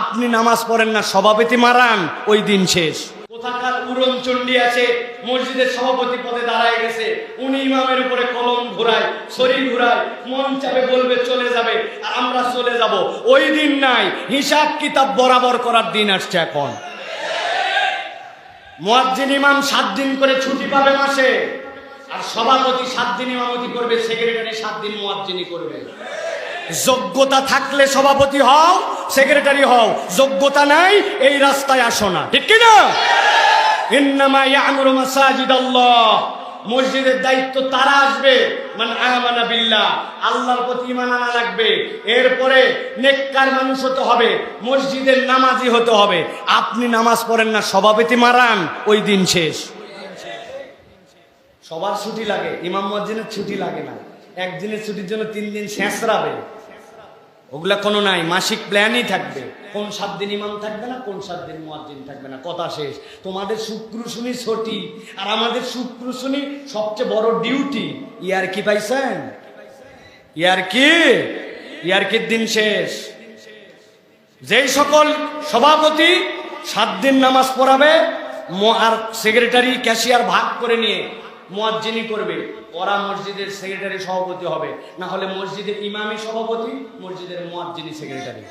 আপনি নামাজ পড়েন না, সভাপতি মারান, ওই দিন শেষ। কোথাকার উড়ন চণ্ডী আছে, মসজিদের সভাপতি পদে দাঁড়ায় গেছে। উনি ইমামের উপরে কলম ঘুরায়, শরীর ঘুরায়, মন চাপে বলবে, চলে যাবে, আর আমরা চলে যাব। ওই দিন নাই, হিসাব কিতাব বরাবর করার দিন আসছে এখন। মুয়াজ্জিন ইমাম সাত দিন করে ছুটি পাবে মাসে, আর সভাপতি সাত দিন ইমামতি করবে, সেক্রেটারি সাত দিন মুয়াজ্জিনি করবে। যোগ্যতা থাকলে সভাপতি হও সেক্রেটারি হও, যোগ্যতা নাই, এই রাস্তায় আসো না। ঠিক কি না ইন্নামা মসজিদের দায়িত্ব তারা আসবে। মানে আমানা বিল্লাহ, আল্লাহর প্রতি ইমান লাগবে। এরপরে নেককার মানুষ হতে হবে, মসজিদের নামাজি হতে হবে। আপনি নামাজ পড়েন না, সভাপতি মারান, ওই দিন শেষ। সবার ছুটি লাগে, ইমাম মসজিদের ছুটি লাগে না। একদিনের ছুটির জন্য তিন দিন শেষরাবে ওগুলা কোনো নাই, মাসিক প্ল্যানই থাকবে। কোন সাত দিন ইমাম থাকবে না, কোন সাত দিন মুয়াজ্জিন থাকবে না। কথা শেষ। তোমাদের শুক্র শুনি ছুটি, আর আমাদের শুক্র শুনি সবচেয়ে বড় ডিউটি। ইয়ার কি পাইছেন? ইয়ার কি? ইয়ার কি দিন শেষ? যেই সকল সভাপতি সাত দিন নামাজ পড়াবে আর সেক্রেটারি, ক্যাশিয়ার ভাগ করে নিয়ে মুয়াজ্জিনি করবে। ওরা মসজিদের সেক্রেটারি সভাপতি হবে। না হলে মসজিদের ইমামি সভাপতি, মসজিদের মোয়াজ্জিনি সেক্রেটারি